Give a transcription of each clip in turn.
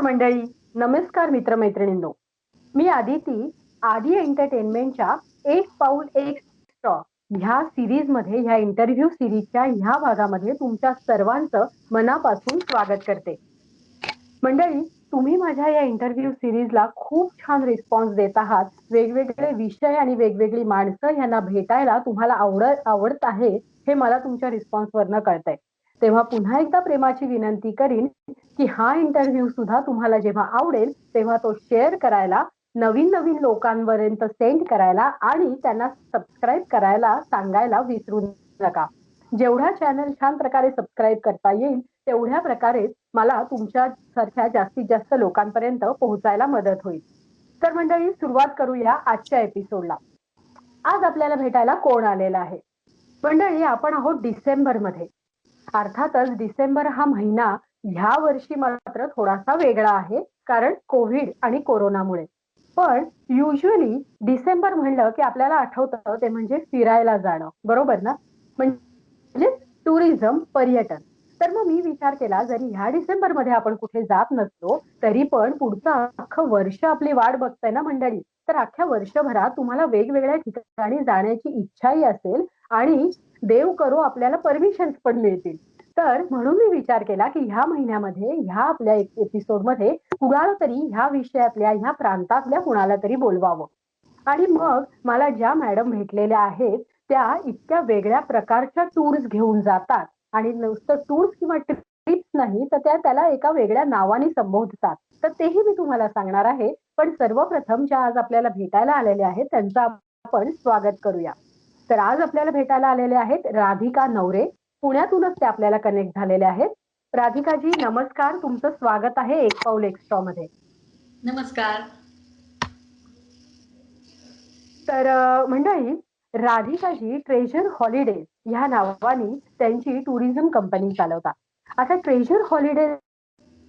नमस्कार मंडळी. नमस्कार मित्रमैत्रिणींनो. मी आदिती आदी एंटरटेनमेंटच्या एक पाऊल एक ह्या सिरीजमध्ये ह्या इंटरव्ह्यू सिरीजच्या ह्या भागामध्ये तुमच्या सर्वांचं मनापासून स्वागत करते. मंडळी तुम्ही माझ्या या इंटरव्ह्यू सिरीजला खूप छान रिस्पॉन्स देत आहात. वेगवेगळे विषय आणि वेगवेगळी माणसं यांना भेटायला तुम्हाला आवड आवडत आहे हे मला तुमच्या रिस्पॉन्स वरनं कळतंय. तेव्हा पुन्हा एकदा प्रेमाची विनंती करीन की हा इंटरव्ह्यू सुद्धा तुम्हाला जेव्हा आवडेल तेव्हा तो शेअर करायला नवीन नवीन लोकांपर्यंत सेंड करायला आणि त्यांना सबस्क्राईब करायला सांगायला विसरू नका. जेवढा चॅनल छान प्रकारे सबस्क्राईब करता येईल तेवढ्या प्रकारे मला तुमच्या सारख्या जास्तीत जास्त लोकांपर्यंत पोहोचायला मदत होईल. तर मंडळी सुरुवात करूया आजच्या एपिसोडला आज आपल्याला भेटायला कोण आलेला आहे? मंडळी आपण आहोत डिसेंबरमध्ये अर्थातच डिसेंबर हा महिना ह्या वर्षी मात्र थोडासा वेगळा आहे कारण कोविड आणि कोरोनामुळे. पण युजली डिसेंबर म्हणलं की आपल्याला आठवतं ते म्हणजे फिरायला जाणं बरोबर ना? म्हणजे टुरिझम पर्यटन. तर मग मी विचार केला जरी ह्या डिसेंबरमध्ये आपण कुठे जात नसलो तरी पण पुढचं अख्खं वर्ष आपली वाट बघताय ना मंडळी? तर अख्ख्या वर्षभरात तुम्हाला वेगवेगळ्या ठिकाणी जाण्याची इच्छाही असेल आणि देव करो आपल्याला परमिशन्स पण मिळतील. तर म्हणून मी विचार केला की ह्या महिन्यामध्ये ह्या आपल्या एपिसोडमध्ये कुणाला तरी ह्या विषयातल्या ह्या प्रांतातल्या कुणाला तरी बोलवावं. आणि मग मला ज्या मॅडम भेटलेल्या आहेत त्या इतक्या वेगळ्या प्रकारच्या टूर्स घेऊन जातात. आणि नुसतं टूर्स किंवा ट्रिप्स नाही तर त्या त्याला एका वेगळ्या नावाने संबोधतात. तर तेही मी तुम्हाला सांगणार आहे. पण सर्वप्रथम ज्या आज आपल्याला भेटायला आलेल्या आहेत त्यांचं आपण स्वागत करूया. तर आज आपल्याला भेटायला आलेले आहेत राधिका नवरे. पुण्यातूनच ते आपल्याला कनेक्ट झालेले आहेत. राधिकाजी नमस्कार. तुमचं स्वागत आहे एक पाऊल एक्स्ट्रा मध्ये. नमस्कार. तर मंडळी राधिकाजी ट्रेजर हॉलिडे ह्या नावाने त्यांची टुरिझम कंपनी चालवतात. आता ट्रेजर हॉलिडे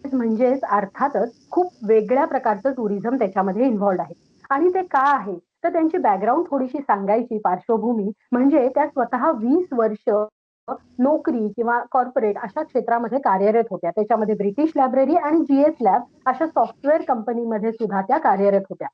म्हणजेच अर्थातच खूप वेगळ्या प्रकारचं टुरिझम त्याच्यामध्ये इन्व्हॉल्ड आहे. आणि ते का आहे? तर त्यांची बॅकग्राऊंड थोडीशी सांगायची पार्श्वभूमी म्हणजे त्या स्वतः वीस वर्ष नोकरी किंवा कॉर्पोरेट अशा क्षेत्रामध्ये कार्यरत होत्या. त्याच्यामध्ये ब्रिटिश लायब्ररी आणि जीएस लॅब अशा सॉफ्टवेअर कंपनीमध्ये सुद्धा त्या कार्यरत होत्या.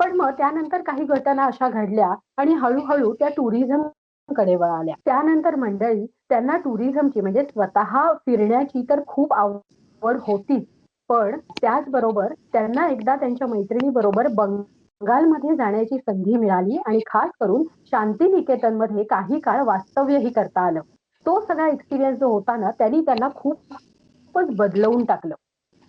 पण मग त्यानंतर काही घटना अशा घडल्या आणि हळूहळू त्या टुरिझमकडे वळाल्या. त्यानंतर मंडळी त्यांना टुरिझमची म्हणजे स्वतः फिरण्याची तर खूप आवड होतीच पण त्याचबरोबर त्यांना एकदा त्यांच्या मैत्रिणी बरोबर बंग बंगालमध्ये जाण्याची संधी मिळाली आणि खास करून शांतिनिकेतनमध्ये मध्ये काही काळ वास्तव्यही करता आलं. तो सगळा एक्सपिरियन्स जो होता ना त्यांनी त्यांना खूपच बदलवून टाकलं.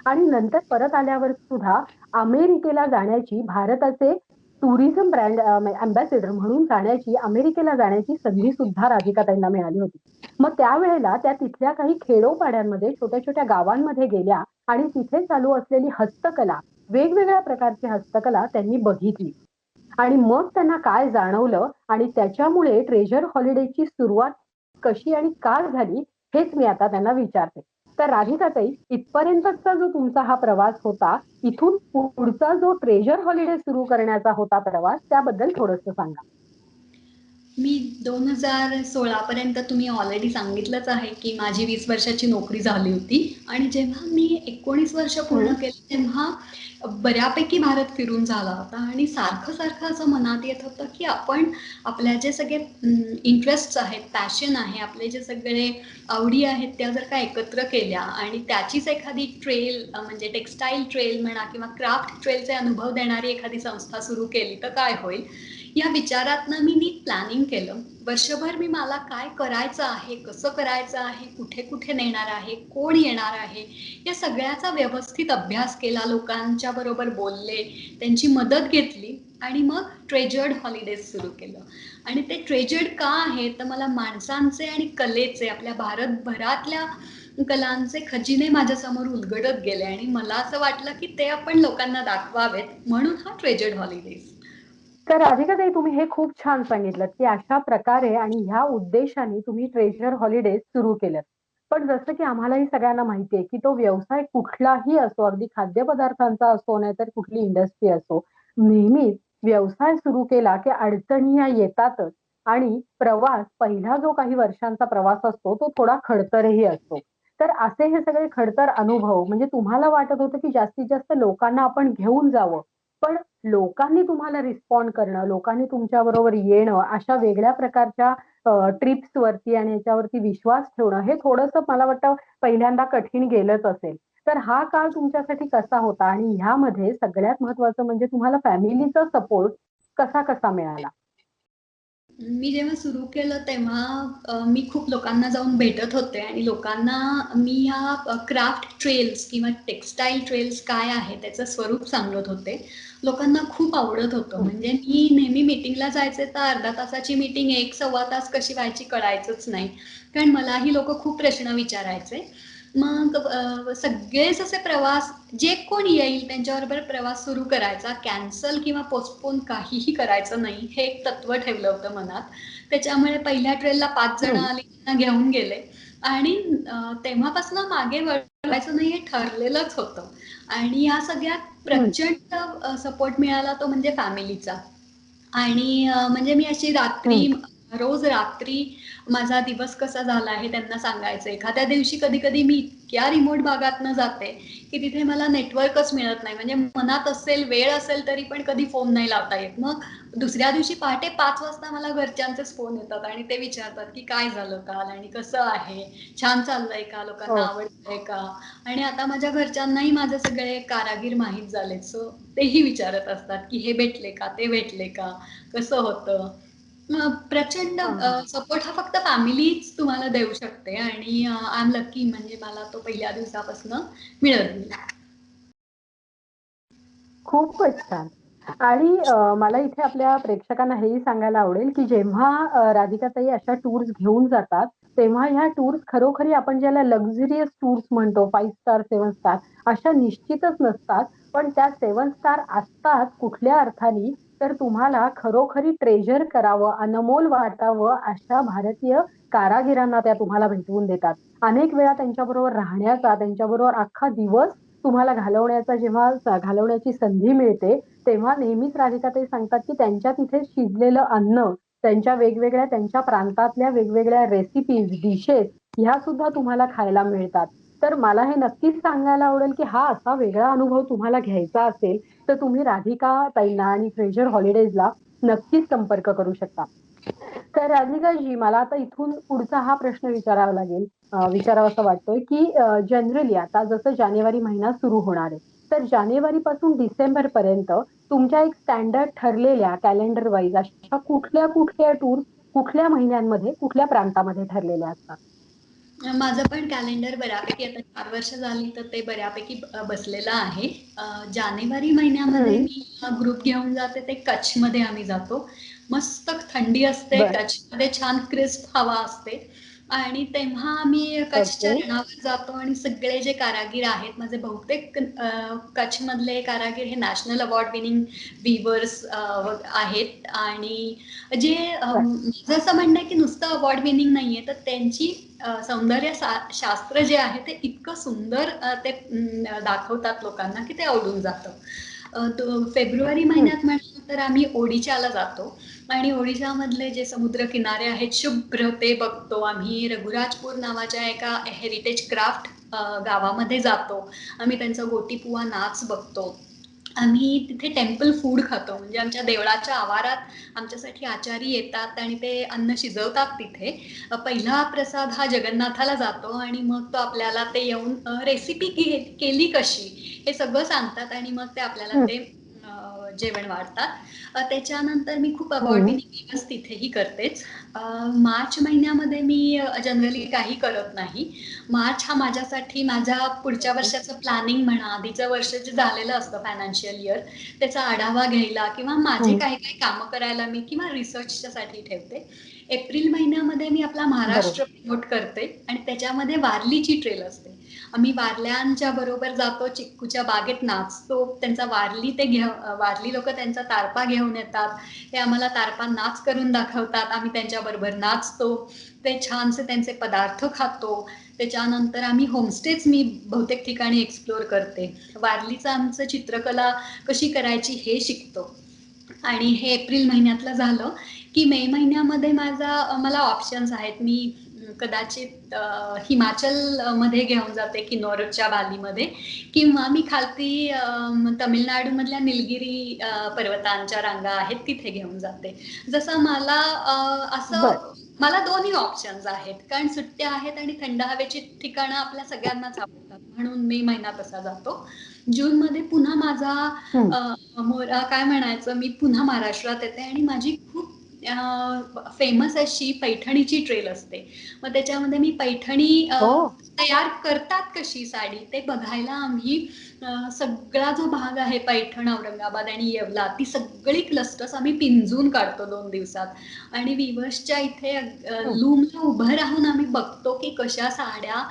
आणि नंतर परत आल्यावर सुद्धा अमेरिकेला जाण्याची भारताचे टुरिझम ब्रँड अँबॅसेडर म्हणून जाण्याची अमेरिकेला जाण्याची संधी सुद्धा राधिका त्यांना मिळाली होती. मग त्यावेळेला त्या तिथल्या काही खेडोपाड्यांमध्ये छोट्या छोट्या गावांमध्ये गेल्या आणि तिथे चालू असलेली हस्तकला वेगवेगळ्या प्रकारची हस्तकला त्यांनी बघितली. आणि मग त्यांना काय जाणवलं आणि त्याच्यामुळे ट्रेजर हॉलिडेची सुरुवात कशी आणि का झाली हेच मी आता त्यांना विचारते. तर राधिकाताई इथपर्यंतचा जो तुमचा हा प्रवास होता इथून पुढचा जो ट्रेजर हॉलिडे सुरू करण्याचा होता प्रवास त्याबद्दल थोडस सांगा. मी दोन हजार सोळा पर्यंत तुम्ही ऑलरेडी सांगितलंच आहे की माझी वीस वर्षाची नोकरी झाली होती. आणि जेव्हा मी एकोणीस वर्ष पूर्ण केली तेव्हा बऱ्यापैकी भारत फिरून झाला होता. आणि सारखं सारखं असं मनात येत होतं की आपण आपल्या जे सगळे इंटरेस्ट आहेत पॅशन आहे आपले जे सगळे आवडी आहेत त्या जर का एकत्र केल्या आणि त्याचीच एखादी ट्रेल म्हणजे टेक्स्टाईल ट्रेल म्हणा किंवा क्राफ्ट ट्रेलचे अनुभव देणारी एखादी संस्था सुरू केली तर काय होईल? या विचारातनं मी नीट प्लॅनिंग केलं. वर्षभर मी मला काय करायचं आहे कसं करायचं आहे कुठे कुठे नेणार आहे कोण येणार आहे या सगळ्याचा व्यवस्थित अभ्यास केला लोकांच्या बरोबर बोलले त्यांची मदत घेतली आणि मग ट्रेजर्ड हॉलिडेज सुरू केलं. आणि ते ट्रेजर्ड का आहे तर मला माणसांचे आणि कलेचे आपल्या भारतभरातल्या कलांचे खजिने माझ्यासमोर उलगडत गेले आणि मला असं वाटलं की ते आपण लोकांना दाखवावेत म्हणून हा ट्रेजर्ड हॉलिडेज तर राधिकाताई तुम्ही हे खूप छान सांगितलं की अशा प्रकारे आणि ह्या उद्देशाने तुम्ही ट्रेजर हॉलिडेज सुरू केलं पण जसं की आम्हालाही सगळ्यांना माहितीये की तो व्यवसाय कुठलाही असो अगदी खाद्यपदार्थांचा असो नाही तर कुठली इंडस्ट्री असो नेहमीच व्यवसाय सुरू केला की अडचणी या येतातच. आणि प्रवास पहिला जो काही वर्षांचा प्रवास असतो तो थोडा खडतरही असतो. तर असे हे सगळे खडतर अनुभव म्हणजे तुम्हाला वाटत होतं की जास्तीत जास्त लोकांना आपण घेऊन जावं. पण लोकांनी तुम्हाला रिस्पॉन्ड करणं लोकांनी तुमच्या बरोबर येणं अशा वेगळ्या प्रकारच्या ट्रिप्स वरती आणि याच्यावरती विश्वास ठेवणं हे थोडंसं मला वाटतं पहिल्यांदा कठीण गेलंच असेल. तर हा काळ तुमच्यासाठी कसा होता आणि ह्यामध्ये सगळ्यात महत्वाचं म्हणजे तुम्हाला फॅमिलीचा सपोर्ट कसा कसा मिळाला? मी जेव्हा सुरू केलं तेव्हा मी खूप लोकांना जाऊन भेटत होते आणि लोकांना मी ह्या क्राफ्ट ट्रेल्स किंवा टेक्स्टाईल ट्रेल्स काय आहे त्याचं स्वरूप सांगत होते. लोकांना खूप आवडत होतं. म्हणजे मी नेहमी मीटिंगला जायचे तर अर्धा तासाची मीटिंग एक सव्वा तास कशी व्हायची कळायचंच नाही. कारण मलाही लोक खूप प्रश्न विचारायचे. मग सगळेच असे प्रवास जे कोण येईल त्यांच्याबरोबर प्रवास सुरू करायचा कॅन्सल किंवा पोस्टपोन काहीही करायचं नाही हे एक तत्व ठेवलं होतं मनात. त्याच्यामुळे पहिल्या ट्रेलला पाच जण. आली त्यांना घेऊन गेले. आणि तेव्हापासून मागे वळवायचं नाही हे ठरलेलंच होतं. आणि या सगळ्यात प्रचंड सपोर्ट मिळाला तो म्हणजे फॅमिलीचा आणि म्हणजे मी अशी रात्री रोज रात्री माझा दिवस कसा झाला आहे त्यांना सांगायचं. एखाद्या दिवशी कधी कधी मी इतक्या रिमोट भागातनं जाते की तिथे मला नेटवर्कच मिळत नाही. म्हणजे मनात असेल वेळ असेल तरी पण कधी फोन नाही लावता येत. मग दुसऱ्या दिवशी पहाटे पाच वाजता मला घरच्यांचेच फोन येतात आणि ते विचारतात की काय झालं काल आणि कसं आहे? छान चाललंय का? लोकांना हो. आवडतंय का? आणि आता माझ्या घरच्यांनाही माझे सगळे कारागीर माहीत झालेत. सो तेही विचारत असतात की हे भेटले का? ते भेटले का? कसं होतं? प्रचंड. सपोर्ट हा फक्त फॅमिलीच तुम्हाला देऊ शकते आणि आय एम लकी म्हणजे मला तो पहिल्या दिवसापासून मिळत गेला खूपच छान. आणि मला इथे आपल्या प्रेक्षकांना हेही सांगायला आवडेल की जेव्हा राधिकाताई अशा टूर्स घेऊन जातात तेव्हा ह्या टूर्स खरोखरी आपण ज्याला लक्झरियस टूर्स म्हणतो फाईव्ह स्टार सेव्हन स्टार अशा निश्चितच नसतात. पण त्या सेव्हन स्टार असतात कुठल्या अर्थाने? तर तुम्हाला खरोखरी ट्रेजर करावं अनमोल वाटावं अशा भारतीय कारागिरांना त्या तुम्हाला भेटवून देतात. अनेक वेळा त्यांच्याबरोबर राहण्याचा त्यांच्याबरोबर अख्खा दिवस तुम्हाला घालवण्याचा जेव्हा घालवण्याची संधी मिळते तेव्हा नेहमीच राधिका ते सांगतात की त्यांच्या तिथे शिजलेलं अन्न त्यांच्या वेगवेगळ्या त्यांच्या प्रांतातल्या वेगवेगळ्या रेसिपीज डिशेस ह्या सुद्धा तुम्हाला खायला मिळतात. तर मला हे नक्कीच सांगायला आवडेल की हा असा वेगळा अनुभव तुम्हाला घ्यायचा असेल तर तुम्ही राधिका ताईंना आणि ट्रेजर हॉलिडेजला नक्कीच संपर्क करू शकता. तर राधिकाजी मला आता इथून पुढचा हा प्रश्न विचारावा लागेल. विचारावा विचारावासा वाटतोय की जनरली आता जसं जानेवारी महिना सुरू होणार आहे तर जानेवारी पासून डिसेंबर पर्यंत तुमच्या एक स्टँडर्ड ठरलेल्या कॅलेंडर वाईज अशा कुठल्या कुठल्या टूर कुठल्या महिन्यांमध्ये कुठल्या प्रांतामध्ये ठरलेल्या असतात? माझं पण कॅलेंडर बऱ्यापैकी आता चार वर्ष झाली तर ते बऱ्यापैकी बसलेलं आहे जानेवारी महिन्यामध्ये. मी ग्रुप घेऊन जाते ते कच्छमध्ये आम्ही जातो मस्त थंडी असते. कच्छमध्ये छान क्रिस्प हवा असते आणि तेव्हा आम्ही कच्छच्या. रणावर जातो आणि सगळे जे कारागीर आहेत माझे बहुतेक अं, कच्छमधले कारागीर हे नॅशनल अवॉर्ड विनिंग विवर्स आहेत. आणि जे माझं असं म्हणणं आहे की नुसतं अवॉर्ड विनिंग नाहीये तर त्यांची सौंदर्य शास्त्र जे आहे ते इतकं सुंदर ते दाखवतात लोकांना की ते आवडून जातं. फेब्रुवारी महिन्यात म्हटलं तर आम्ही ओडिशाला जातो. आणि ओडिशामधले जे समुद्र किनारे आहेत शुभ्र ते बघतो आम्ही. रघुराजपूर नावाच्या एका हेरिटेज क्राफ्ट गावामध्ये जातो. आम्ही त्यांचा गोटीपुवा नाच बघतो. आम्ही तिथे टेम्पल फूड खातो. म्हणजे आमच्या देवळाच्या आवारात आमच्यासाठी आचारी येतात आणि ते अन्न शिजवतात तिथे. पहिला प्रसाद हा जगन्नाथाला जातो आणि मग तो आपल्याला ते येऊन रेसिपी केली कशी हे सगळं सांगतात आणि मग ते आपल्याला. ते जेवण वाढतात. त्याच्यानंतर मी खूप हं. विनिंग दिवस तिथेही करतेच. मार्च महिन्यामध्ये मी जनरली काही करत नाही. मार्च हा माझ्यासाठी माझ्या पुढच्या वर्षाचं प्लॅनिंग म्हणा आधीचं वर्ष जे झालेलं असतं फायनान्शियल इयर त्याचा आढावा घ्यायला किंवा माझे हं. काही काही कामं करायला मी किंवा रिसर्चच्या साठी ठेवते. एप्रिल महिन्यामध्ये मी आपला महाराष्ट्र प्रमोट करते आणि त्याच्यामध्ये वारलीची ट्रेल असते. आम्ही वारल्यांच्या बरोबर जातो चिक्कूच्या बागेत नाचतो. त्यांचा वारली ते घेऊ वारली लोक त्यांचा तारपा घेऊन येतात. ते आम्हाला तारपा नाच करून दाखवतात. आम्ही त्यांच्याबरोबर नाचतो. ते छानसे त्यांचे पदार्थ खातो. त्याच्यानंतर आम्ही होमस्टेच मी बहुतेक ठिकाणी एक्सप्लोअर करते. वारलीचं आमचं चित्रकला कशी करायची हे शिकतो. आणि हे एप्रिल महिन्यातलं झालं की मे महिन्यामध्ये माझा मला ऑप्शन्स आहेत. मी कदाचित हिमाचलमध्ये घेऊन जाते किन्नौरच्या व्हॅलीमध्ये किंवा मी खालती अ, तमिळनाडूमधल्या निलगिरी पर्वतांच्या रांगा आहेत तिथे घेऊन जाते. जसं मला असं. मला दोन्ही ऑप्शन्स आहेत. कारण सुट्ट्या आहेत आणि थंड हवेची ठिकाणं आपल्या सगळ्यांनाच आवडतात. म्हणून मे महिना तसा जातो. जून मध्ये पुन्हा माझा काय म्हणायचं? मी पुन्हा महाराष्ट्रात येते आणि माझी खूप फेमस अशी पैठणीची ट्रेल असते मग त्याच्यामध्ये मी पैठणी हो. तयार करतात कशी साडी ते बघायला आम्ही सगळा जो भाग आहे पैठण औरंगाबाद आणि येवला ती सगळी क्लस्टर्स आम्ही पिंजून काढतो दोन दिवसात. आणि विवर्सच्या इथे लूमला उभं राहून आम्ही बघतो की कशा साड्या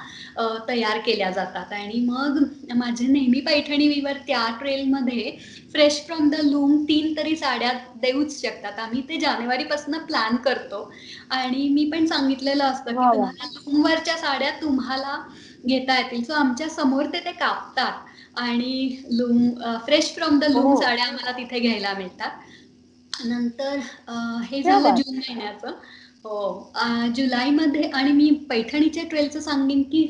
तयार केल्या जातात. आणि मग माझे नेहमी पैठणी विवर त्या ट्रेलमध्ये फ्रेश फ्रॉम द लूम तीन तरी साड्या देऊच शकतात. आम्ही ते जानेवारीपासून प्लॅन करतो. आणि मी पण सांगितलेलं असतं की वा. तुम्हाला लूमवरच्या साड्या तुम्हाला घेता येतील सो आमच्यासमोर ते ते कापतात आणि loom fresh from the loom. साड्या आम्हाला तिथे घ्यायला मिळतात नंतर हे झालं. जून महिन्याचं हो. जुलैमध्ये आणि मी पैठणीच्या ट्रेलचं सांगेन की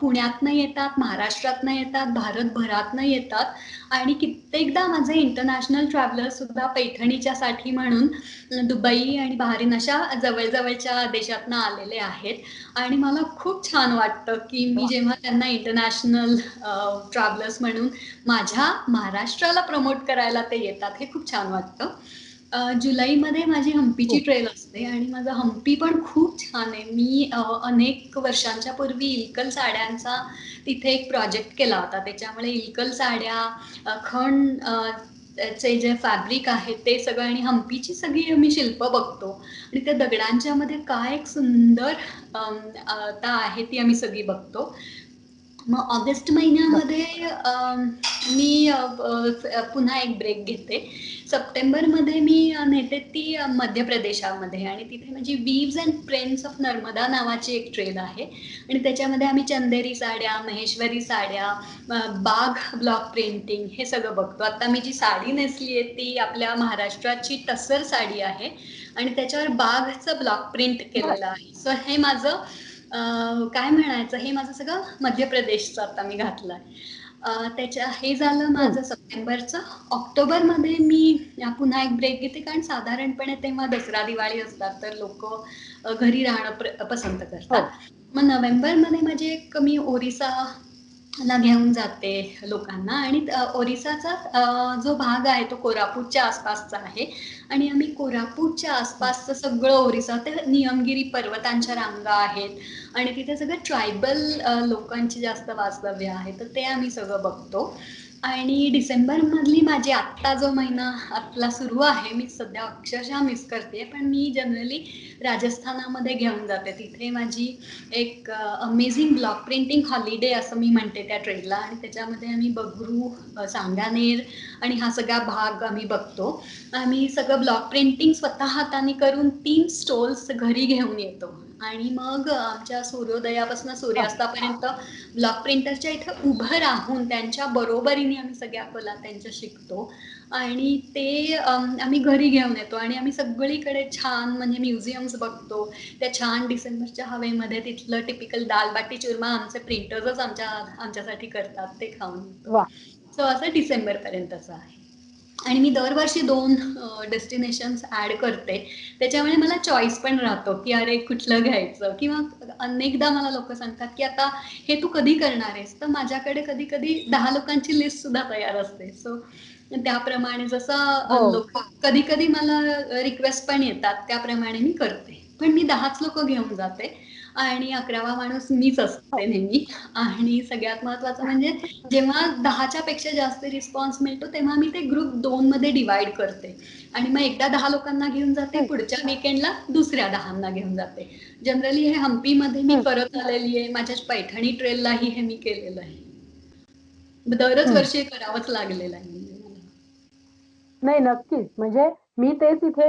पुण्यातनं येतात महाराष्ट्रातनं येतात भारतभरातनं येतात. आणि कित्येकदा माझे इंटरनॅशनल ट्रॅव्हलर्स सुद्धा पैठणीच्यासाठी म्हणून दुबई आणि बहारीन अशा जवळजवळच्या देशातनं आलेले आहेत. आणि मला खूप छान वाटतं की मी. जेव्हा त्यांना इंटरनॅशनल ट्रॅव्हलर्स म्हणून माझ्या महाराष्ट्राला प्रमोट करायला ते येतात हे खूप छान वाटतं. जुलैमध्ये माझी हम्पीची. ट्रेल असते आणि माझा हम्पी पण खूप छान आहे. मी अनेक वर्षांच्या पूर्वी इलकल साड्यांचा तिथे एक प्रोजेक्ट केला होता. त्याच्यामुळे इलकल साड्या खण चे जे फॅब्रिक आहे ते सगळं आणि हम्पीची सगळी आम्ही शिल्प बघतो. आणि त्या दगडांच्या मध्ये काय एक सुंदर अम, अ, ता आहे ती आम्ही सगळी बघतो. मग ऑगस्ट महिन्यामध्ये मी पुन्हा एक ब्रेक घेते. सप्टेंबरमध्ये मी नेते ती मध्य प्रदेशामध्ये. आणि तिथे माझी weaves and friends of Narmada नावाची एक ट्रेल आहे. आणि त्याच्यामध्ये आम्ही चंदेरी साड्या महेश्वरी साड्या बाघ बाग ब्लॉक प्रिंटिंग हे सगळं बघतो. आता मी जी साडी नेसली आहे ती आपल्या महाराष्ट्राची टसर साडी आहे. आणि त्याच्यावर बाघचं ब्लॉक प्रिंट केलेलं आहे. सो हे माझं काय म्हणायचं? हे माझं सगळं मध्य प्रदेशचं आता मी घातलं आहे त्याच्या हे झालं माझं सप्टेंबरचं. ऑक्टोबरमध्ये मी पुन्हा एक ब्रेक घेते कारण साधारणपणे तेव्हा दसरा दिवाळी असतात तर लोक घरी राहणं पसंत हो. करतात मग नोव्हेंबरमध्ये माझे एक मी ओरिसा ला घेऊन जाते लोकांना. आणि ओरिसाचा जो भाग आहे तो कोरापूरच्या आसपासचा आहे. आणि आम्ही कोरापूरच्या आसपासचं सगळं ओरिसा ते नियमगिरी पर्वतांच्या रांगा आहेत. आणि तिथे सगळं ट्रायबल लोकांची जास्त वास्तव्य आहे. तर ते आम्ही सगळं बघतो. आणि डिसेंबरमधली माझी आत्ता जो महिना आपला सुरू आहे मी सध्या अक्षरशः मिस करते. पण मी जनरली राजस्थानामध्ये घेऊन जाते. तिथे माझी एक अमेझिंग ब्लॉक प्रिंटिंग हॉलिडे असं मी म्हणते त्या ट्रेडला आणि त्याच्यामध्ये आम्ही बगरू सांगानेर आणि हा सगळा भाग आम्ही बघतो. आम्ही सगळं ब्लॉक प्रिंटिंग स्वतः हाताने करून तीन स्टॉल्स घरी घेऊन येतो. आणि मग आमच्या सूर्योदयापासून सूर्यास्तापर्यंत ब्लॉक प्रिंटरच्या इथं उभं राहून त्यांच्या बरोबरीने आम्ही सगळ्या कला त्यांच्या शिकतो. आणि ते आम्ही घरी घेऊन येतो आणि आम्ही सगळीकडे छान म्हणजे म्युझियम्स बघतो. त्या छान डिसेंबरच्या हवेमध्ये तिथलं टिपिकल दालबाटी चुरमा आमचे प्रिंटर्सच आमच्या आमच्यासाठी करतात ते खाऊन. सो असं डिसेंबरपर्यंतचं आहे. आणि मी दरवर्षी दोन डेस्टिनेशन्स ॲड करते. त्याच्यामुळे मला चॉईस पण राहतो की अरे कुठलं घ्यायचं? किंवा अनेकदा मला लोक सांगतात की आता हे तू कधी करणार आहेस? तर माझ्याकडे कधी कधी दहा लोकांची लिस्ट सुद्धा तयार असते. सो त्याप्रमाणे जसं हो. लोक कधी कधी मला रिक्वेस्ट पण येतात त्याप्रमाणे मी करते. पण मी दहाच लोक घेऊन जाते. आणि अकरावा माणूस मीच असते नेहमी आणि सगळ्यात महत्वाचं म्हणजे जेव्हा दहाच्या पेक्षा जास्त रिस्पॉन्स मिळतो तेव्हा मी ते ग्रुप दोन मध्ये डिवाइड करते आणि मग एकदा दहा लोकांना घेऊन जाते पुढच्या विकेंडला दुसऱ्या दहांना घेऊन जाते जनरली हे हम्पीमध्ये मी. करत आलेली आहे माझ्या पैठणी ट्रेललाही हे मी केलेलं आहे दरच. वर्षी करावंच लागलेलं आहे. नाही नक्कीच म्हणजे मी तेच इथे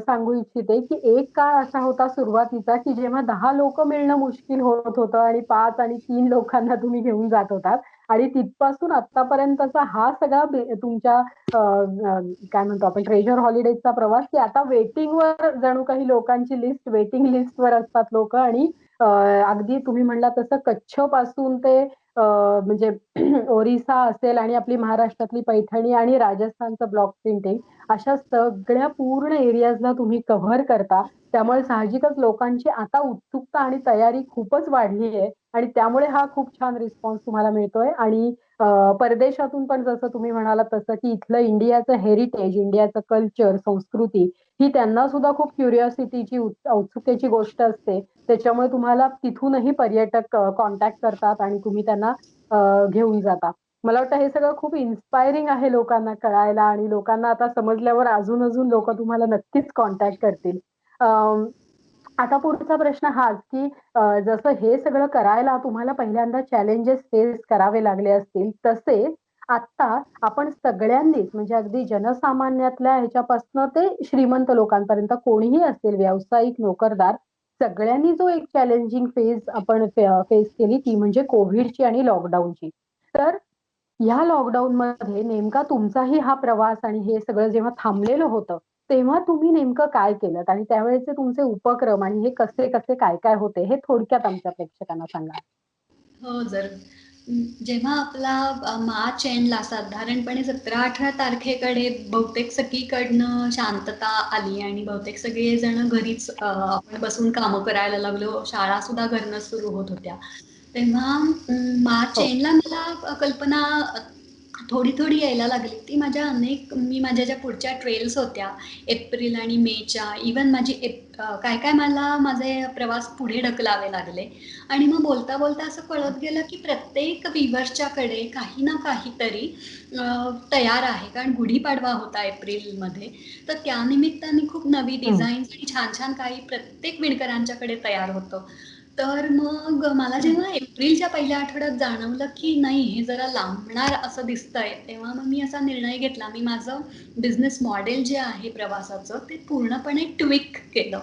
सांगू इच्छिते की एक काळ असा होता सुरुवातीचा की जेव्हा दहा लोक मिळणं मुश्किल होत होतं आणि पाच आणि तीन लोकांना तुम्ही घेऊन जात होतात आणि तिथपासून आतापर्यंतचा हा सगळा तुमच्या काय म्हणतो आपण ट्रेजर हॉलिडेजचा प्रवास की आता वेटिंगवर जणू काही लोकांची लिस्ट वेटिंग लिस्टवर असतात लोक आणि अगदी तुम्ही म्हणला तसं कच्छपासून ते म्हणजे ओरिसा असेल आणि आपली महाराष्ट्रातली पैठणी आणि राजस्थानचं ब्लॉक प्रिंटिंग अशा सगळ्या पूर्ण एरियाजला तुम्ही कव्हर करता. त्यामुळे साहजिकच लोकांची आता उत्सुकता आणि तयारी खूपच वाढली आहे आणि त्यामुळे हा खूप छान रिस्पॉन्स तुम्हाला मिळतोय आणि परदेशातून पण जसं तुम्ही म्हणालात तसं की इथलं इंडियाचं हेरिटेज, इंडियाचं कल्चर, संस्कृती ही त्यांना सुद्धा खूप क्युरिओसिटीची, औत्सुक्याची गोष्ट असते. त्याच्यामुळे तुम्हाला तिथूनही पर्यटक कॉन्टॅक्ट करतात आणि तुम्ही त्यांना घेऊन जाता. मला वाटतं हे सगळं खूप इन्स्पायरिंग आहे लोकांना कळायला आणि लोकांना आता समजल्यावर अजून-अजून लोक तुम्हाला नक्कीच कॉन्टॅक्ट करतील. आता पुढचा प्रश्न हाच, की जसं हे सगळं करायला तुम्हाला पहिल्यांदा चॅलेंजेस फेस करावे लागले असतील, तसेच आत्ता आपण सगळ्यांनीच म्हणजे अगदी जनसामान्यातल्या ह्याच्यापासनं ते श्रीमंत लोकांपर्यंत कोणीही असेल व्यावसायिक, नोकरदार सगळ्यांनी जो एक चॅलेंजिंग फेज आपण फेस केली ती म्हणजे कोविडची आणि लॉकडाऊनची. तर ह्या लॉकडाऊनमध्ये नेमका तुमचाही हा प्रवास आणि हे सगळं जेव्हा थांबलेलं होतं, तेव्हा तुम्ही नेमकं काय केलत आणि त्यावेळेचे तुमचे उपक्रम आणि हे कसे-कसे, काय-काय होते हे थोडक्यात आमच्या प्रेक्षकांना सांगा? हो, जरूर. अं, जेव्हा आपला मार्च एंडला साधारणपणे 17-18 तारखेकडे बहुतेक सगळीकडनं शांतता आली आणि बहुतेक सगळेजण घरीच आपण बसून कामं करायला लागलो. शाळासुद्धा घरनं सुरू होत होत्या. तेव्हा मार्च हो. एंडला मला कल्पना अ, थोडी-थोडी यायला लागली ती माझ्या अनेक मी माझ्या ज्या पुढच्या ट्रेल्स होत्या एप्रिल आणि मेच्या इव्हन माझी एप अ, काय-काय मला माझे प्रवास पुढे ढकलावे लागले आणि मग बोलता-बोलता असं कळत गेलं, की प्रत्येक व्हिवर्सच्याकडे काही ना काहीतरी तयार आहे. कारण गुढीपाडवा होता एप्रिलमध्ये. तर त्यानिमित्ताने खूप नवी. डिझाईन्स आणि छान-छान काही प्रत्येक विणकरांच्याकडे तयार होतं. तर मग मला जेव्हा एप्रिलच्या पहिल्या आठवड्यात जाणवलं, की नाही हे जरा लांबणार असं दिसतंय, तेव्हा मग मी असा निर्णय घेतला. मी माझं बिझनेस मॉडेल जे आहे प्रवासाचं ते पूर्णपणे ट्विक केलं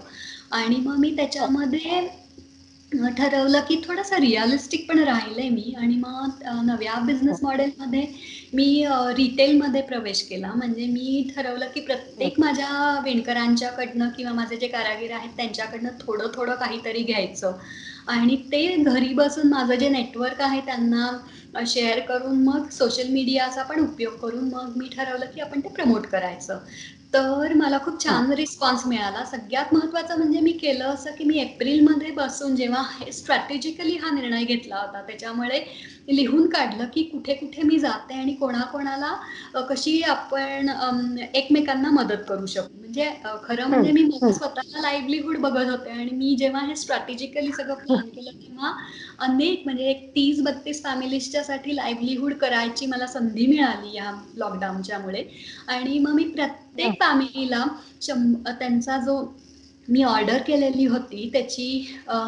आणि मग मी त्याच्यामध्ये ठरवलं, की थोडंसं रिअलिस्टिक पण राहिलंय मी आणि मग नव्या बिझनेस मॉडेलमध्ये मी रिटेलमध्ये प्रवेश केला. म्हणजे मी ठरवलं, की हं. प्रत्येक माझ्या विणकरांच्याकडनं किंवा माझे जे कारागीर आहेत त्यांच्याकडनं थोडं-थोडं काहीतरी घ्यायचं आणि ते घरी बसून माझं जे नेटवर्क आहे त्यांना शेअर करून मग सोशल मीडियाचा पण उपयोग करून मग मी ठरवलं, की आपण ते प्रमोट करायचं. तर मला खूप. छान रिस्पॉन्स मिळाला. सगळ्यात महत्त्वाचं म्हणजे मी केलं असं, की मी एप्रिलमध्ये बसून जेव्हा स्ट्रॅटेजिकली हा निर्णय घेतला होता. त्याच्यामुळे लिहून काढलं, की कुठे-कुठे मी जाते आणि कोणाकोणाला कशी आपण एकमेकांना मदत करू शकू. म्हणजे खरं म्हणजे मी माझं. स्वतःला लाईव्हलीहूड बघत होते आणि मी जेव्हा हे स्ट्रॅटेजिकली सगळं प्लॅन केलं, तेव्हा अनेक म्हणजे एक 30-32 फॅमिलीजच्यासाठी लाईव्हलीहूड करायची मला संधी मिळाली या लॉकडाऊनच्यामुळे आणि मग मी हं. प्रत्येक फॅमिलीला त्यांचा जो मी ऑर्डर केलेली होती त्याची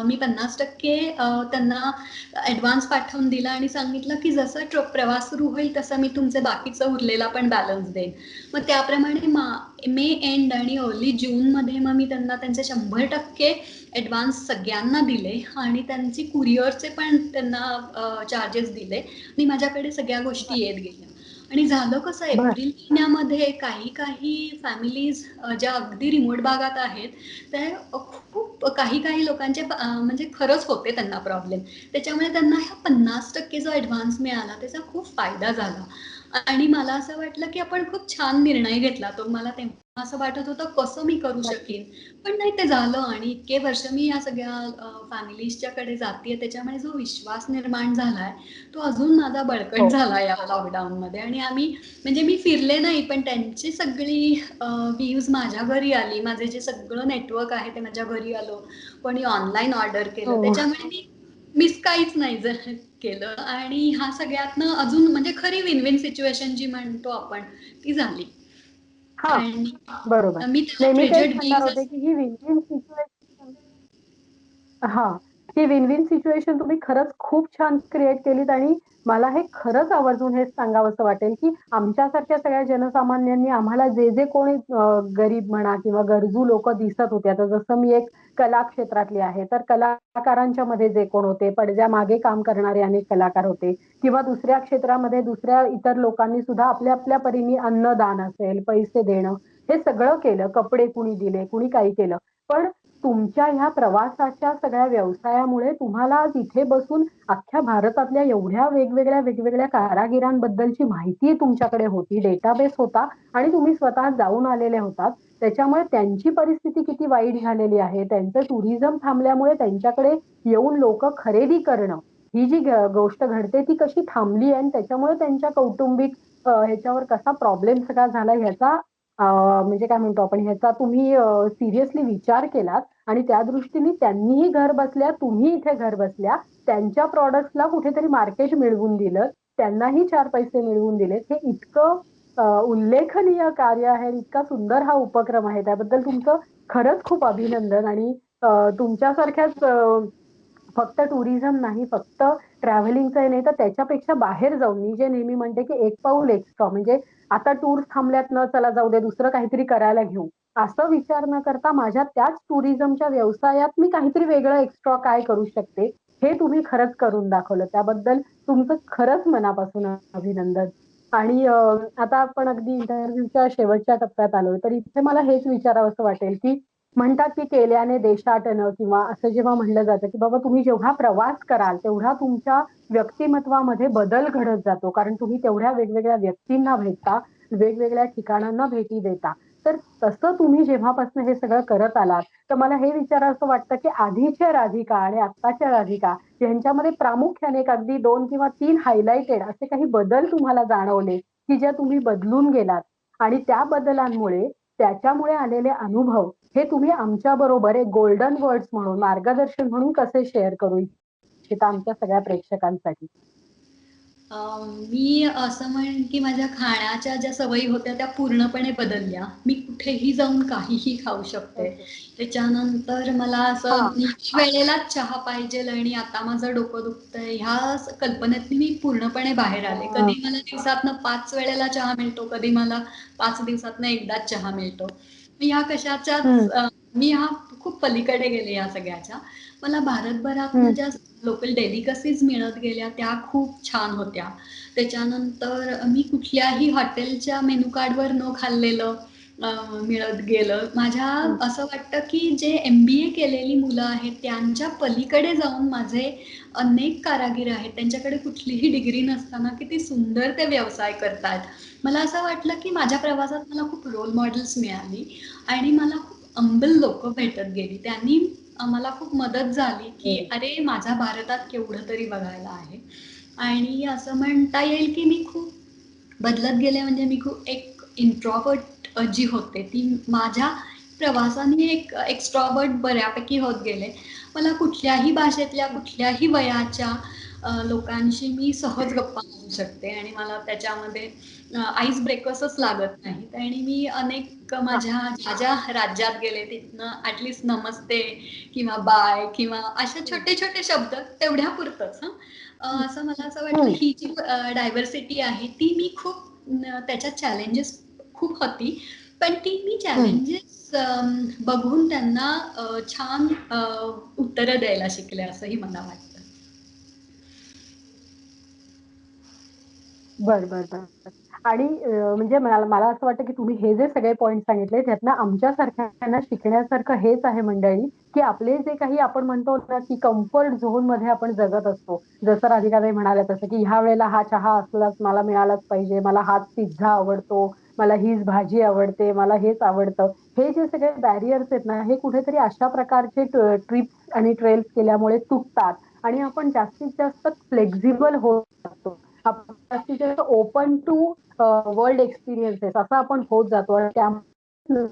मी 50% अ, त्यांना ॲडव्हान्स पाठवून दिला आणि सांगितलं, की जसं ट्र प्रवास सुरू होईल तसं मी तुमचे बाकीचं उरलेला पण बॅलन्स देईन. मग त्याप्रमाणे मा मे एंड आणि अर्ली जूनमध्ये मग मी त्यांना त्यांचे 100% ॲडव्हान्स सगळ्यांना दिले आणि त्यांची कुरिअरचे पण त्यांना चार्जेस दिले आणि माझ्याकडे सगळ्या. गोष्टी येत गेल्या. आणि झालं कसं. एप्रिल महिन्यामध्ये काही-काही फॅमिलीज अ, ज्या अगदी रिमोट भागात आहेत, त्या खूप काही-काही लोकांचे अ, म्हणजे खरंच होते त्यांना प्रॉब्लेम. त्याच्यामुळे त्यांना ह्या 50% जो ॲडव्हान्स मिळाला त्याचा खूप फायदा झाला आणि मला असं वाटलं, की आपण खूप छान निर्णय घेतला तो. मला तेव्हा असं वाटत होतं कसं मी करू. शकीन? पण नाही ते झालं आणि इतके वर्ष मी या सगळ्या अ, फॅमिलीजच्याकडे जातीये त्याच्यामुळे जो विश्वास निर्माण झालाय, तो अजून माझा बळकट हो. झाला या लॉकडाऊनमध्ये आणि आम्ही म्हणजे मी फिरले नाही, पण त्यांची सगळी व्ह्यूज माझ्या घरी आली. माझे जे सगळं नेटवर्क आहे ते माझ्या घरी आलं. कोणी ऑनलाईन ऑर्डर केलं. हो. त्याच्यामुळे मी मिस काहीच नाही जर केलं आणि ह्या सगळ्यातनं अजून म्हणजे खरी विन-विन सिच्युएशन जी म्हणतो आपण ती झाली. हां, बरोबर. मी असं ही हां, ही विन-विन सिच्युएशन तुम्ही खरंच खूप छान क्रिएट केलीत आणि मला हे खरंच आवर्जून हेच सांगावसं वाटेल, की आमच्यासारख्या सगळ्या जनसामान्यांनी आम्हाला जे-जे कोणी अ, गरीब म्हणा किंवा गरजू लोकं दिसत होते. आता जसं मी एक कला क्षेत्रातली आहे, तर कलाकारांच्यामध्ये जे कोण होते, पडद्यामागे काम करणारे अनेक कलाकार होते किंवा दुसऱ्या क्षेत्रामध्ये दुसऱ्या इतर लोकांनी सुद्धा आपल्या-आपल्या परीने अन्नदान असेल, पैसे देणं, हे सगळं केलं. कपडे कुणी दिले, कुणी काही केलं. पण तुमच्या ह्या प्रवासाच्या सगळ्या व्यवसायामुळे तुम्हाला तिथे बसून अख्ख्या भारतातल्या एवढ्या वेगवेगळ्या वेगवेगळ्या कारागिरांबद्दलची माहिती तुमच्याकडे होती डेटाबेस होता आणि तुम्ही स्वतः जाऊन आलेले होतात त्याच्यामुळे त्यांची परिस्थिती किती वाईट झालेली आहे त्यांचं टुरिझम थांबल्यामुळे त्यांच्याकडे येऊन लोक खरेदी करणं ही जी गोष्ट घडते ती कशी थांबली आहे आणि त्याच्यामुळे त्यांच्या कौटुंबिक ह्याच्यावर कसा प्रॉब्लेम सगळा झाला ह्याचा म्हणजे काय म्हणतो आपण ह्याचा तुम्ही सिरियसली विचार केलात आणि त्या दृष्टीने त्यांनीही घर बसल्या तुम्ही इथे घर बसल्या त्यांच्या प्रॉडक्टला कुठेतरी मार्केट मिळवून दिलं त्यांनाही चार पैसे मिळवून दिलेत हे इतकं उल्लेखनीय कार्य आहे इतका सुंदर हा उपक्रम आहे. त्याबद्दल तुमचं खरंच खूप अभिनंदन आणि तुमच्यासारख्याच फक्त टुरिझम नाही फक्त ट्रॅव्हलिंगचं नाही तर त्याच्यापेक्षा बाहेर जाऊन मी जे नेहमी म्हणते की एक पाऊल एक्स्ट्रा म्हणजे आता टूर थांबल्यात न चला जाऊ दे दुसरं काहीतरी करायला घेऊ. असं विचार न करता माझ्या त्याच टुरिझमच्या व्यवसायात मी काहीतरी वेगळं एक्स्ट्रा काय करू शकते हे तुम्ही खरंच करून दाखवलं. त्याबद्दल तुमचं खरंच मनापासून अभिनंदन. आणि आता आपण अगदी इंटरव्ह्यूच्या शेवटच्या टप्प्यात आलोय तर इथे मला हेच विचारावं असं वाटेल की म्हणतात की केल्याने देशाटनं किंवा असं जेव्हा म्हणलं जातं की बाबा तुम्ही जेवढा प्रवास कराल तेवढा तुमच्या व्यक्तिमत्वामध्ये बदल घडत जातो. कारण तुम्ही तेवढ्या वेगवेगळ्या व्यक्तींना भेटता वेगवेगळ्या ठिकाणांना भेटी देता. तर तसं तुम्ही जेव्हापासून हे सगळं करत आलात तर मला हे विचारावं वाटतं की आधीच्या राधिका आणि आत्ताच्या राधिका यांच्यामध्ये प्रामुख्याने एक अगदी दोन किंवा तीन हायलाइटेड असे काही बदल तुम्हाला जाणवले की ज्या तुम्ही बदलून गेलात? आणि त्या बदलांमुळे त्याच्यामुळे आलेले अनुभव हे तुम्ही आमच्या बरोबर एक गोल्डन वर्ड्स म्हणून मार्गदर्शन म्हणून कसे शेअर करू इच्छिता आमच्या सगळ्या प्रेक्षकांसाठी? मी असं म्हणेन की माझ्या खाण्याच्या ज्या सवयी होत्या त्या पूर्णपणे बदलल्या मी कुठेही जाऊन काहीही खाऊ शकते त्याच्यानंतर मला असं हा. वेळेलाच चहा पाहिजे आणि आता माझं डोकं दुखतंय ह्या कल्पनेतनी मी पूर्णपणे बाहेर आले हा. कधी मला दिवसातनं पाच वेळेला चहा मिळतो कधी मला पाच दिवसातनं एकदाच चहा मिळतो ह्या. अं, मी ह्या खूप पलीकडे गेले या सगळ्याच्या. मला भारतभरातनं हम्म. ज्या लोकल डेलिकसीज मिळत गेल्या त्या खूप छान होत्या. त्याच्यानंतर मी कुठल्याही हॉटेलच्या मेनू कार्डवर न खाल्लेलं मिळत गेलं. माझ्या. असं वाटतं की जे एम बी ए केलेली मुलं आहेत त्यांच्या पलीकडे जाऊन माझे अनेक कारागीर आहेत. त्यांच्याकडे कुठलीही डिग्री नसताना किती सुंदर ते व्यवसाय करतात. मला असं वाटलं की माझ्या प्रवासात मला खूप रोल मॉडेल्स मिळाली. आणि मला अंबल लोक भेटत गेली. त्यांनी मला खूप मदत झाली की हम्म. अरे माझ्या भारतात केवढं तरी बघायला आहे. आणि असं म्हणता येईल की मी खूप बदलत गेले म्हणजे मी खूप एक इंट्रॉवर्ट जी होते ती माझ्या प्रवासाने एक एक्स्ट्रॉवर्ट बऱ्यापैकी होत गेले. मला कुठल्याही भाषेतल्या कुठल्याही वयाच्या लोकांशी मी सहज गप्पा मारू शकते आणि मला त्याच्यामध्ये आईस ब्रेकर्सच लागत नाहीत. आणि मी अनेक माझ्या ज्या ज्या राज्यात गेले तिथनं ॲटलिस्ट नमस्ते किंवा बाय किंवा अशा छोटे छोटे शब्द तेवढ्या पुरतच हं असं मला असं वाटतं. ही. जी डायव्हर्सिटी आहे ती मी खूप त्याच्यात चॅलेंजेस खूप होती. पण ती मी चॅलेंजेस बघून त्यांना छान उत्तरं द्यायला शिकले असंही मला वाटतं. बर बर बर. आणि अ, म्हणजे मला मला असं वाटतं की तुम्ही हे जे सगळे पॉईंट सांगितले त्यातनं आमच्यासारख्यांना शिकण्यासारखं हेच आहे मंडळी की आपले जे काही आपण म्हणतो ना की कम्फर्ट झोनमध्ये आपण जगत असतो. जसं राधिकाताई म्हणाल्या तसं की ह्या वेळेला हा चहा असलाच मला मिळालाच पाहिजे मला हाच पिझ्झा आवडतो मला हीच भाजी आवडते मला हेच आवडतं. हे जे सगळे बॅरियर्स आहेत ना हे कुठेतरी अशा प्रकारचे ट्रिप्स आणि ट्रेल्स केल्यामुळे तुटतात. आणि आपण जास्तीत जास्त फ्लेक्झिबल होत असतो जास्त ओपन टू वर्ल्ड एक्सपिरियन्सेस असं आपण होत जातो. आणि त्यामुळे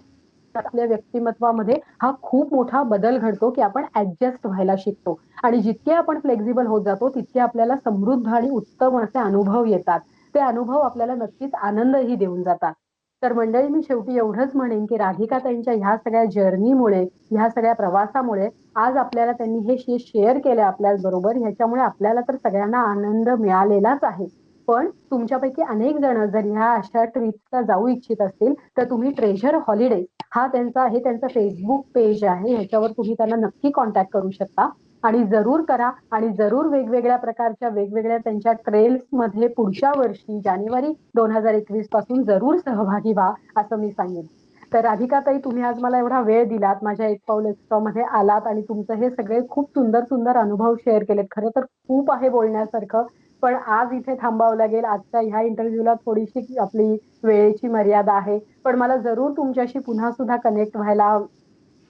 आपल्या व्यक्तिमत्वामध्ये हा खूप मोठा बदल घडतो की आपण ऍडजस्ट व्हायला शिकतो. आणि जितके आपण फ्लेक्झिबल होत जातो तितके आपल्याला समृद्ध आणि उत्तम असे अनुभव येतात. ते अनुभव आपल्याला नक्कीच आनंदही देऊन जातात. तर मंडळी मी शेवटी एवढंच म्हणेन की राधिका त्यांच्या ह्या सगळ्या जर्नीमुळे ह्या सगळ्या प्रवासामुळे आज आपल्याला त्यांनी हे शेअर केलं आपल्या बरोबर. ह्याच्यामुळे आपल्याला तर सगळ्यांना आनंद मिळालेलाच आहे. पण तुमच्यापैकी अनेक जण जर ह्या अशा ट्रिपला जाऊ इच्छित असतील तर तुम्ही ट्रेझर हॉलिडे हा त्यांचा हे त्यांचा फेसबुक पेज आहे. ह्याच्यावर तुम्ही त्यांना नक्की कॉन्टॅक्ट करू शकता. आणि जरूर करा आणि जरूर वेगवेगळ्या प्रकारच्या वेगवेगळ्या त्यांच्या ट्रेल्समध्ये पुढच्या वर्षी जानेवारी दोन हजार एकवीसपासून जरूर सहभागी व्हा असं मी सांगेन. तर अधिकाताई तुम्ही आज मला एवढा वेळ दिलात माझ्या एक पाऊल मध्ये आलात आणि तुमचं हे सगळे खूप सुंदर सुंदर अनुभव शेअर केलेत. खरं तर खूप आहे बोलण्यासारखं पण आज इथे थांबावं लागेल. आजच्या ह्या इंटरव्ह्यूला थोडीशी आपली वेळेची मर्यादा आहे. पण मला जरूर तुमच्याशी पुन्हा सुद्धा कनेक्ट व्हायला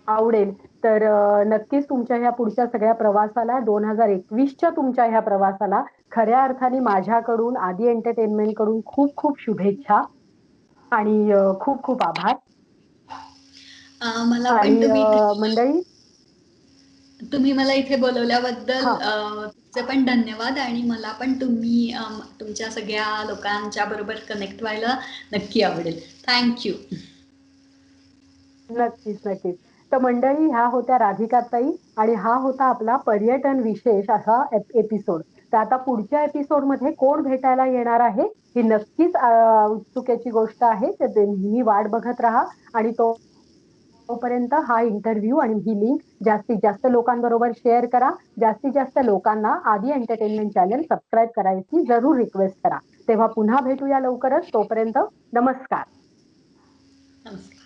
आवडेल. तर नक्कीच तुमच्या ह्या पुढच्या सगळ्या प्रवासाला दोन हजार एकवीसच्या तुमच्या ह्या प्रवासाला खऱ्या अर्थाने माझ्याकडून आदी एंटरटेनमेंटकडून खूप खूप शुभेच्छा आणि खूप खूप आभार. मंडळी? तुम्ही मला इथे बोलवल्याबद्दल तुमचे पण धन्यवाद आणि मला पण तुम्ही तुमच्या सगळ्या लोकांच्या बरोबर कनेक्ट व्हायला नक्की आवडेल. थँक्यू नक्कीच नक्कीच. तर मंडळी ह्या होत्या राधिकाताई आणि हा होता आपला पर्यटन विशेष असा एपिसोड तर आता पुढच्या एपिसोडमध्ये कोण भेटायला येणार आहे ही नक्कीच अं, उत्सुकेची गोष्ट आहे. तर मी नेहमी वाट बघत राहा आणि तो तोपर्यंत हा इंटरव्ह्यू आणि ही लिंक जास्तीत जास्त लोकांबरोबर शेअर करा. जास्तीत जास्त लोकांना आधी एंटरटेनमेंट चॅनल सबस्क्राईब करायची जरूर रिक्वेस्ट करा. तेव्हा पुन्हा भेटूया लवकरच. तोपर्यंत नमस्कार. नमस्कार.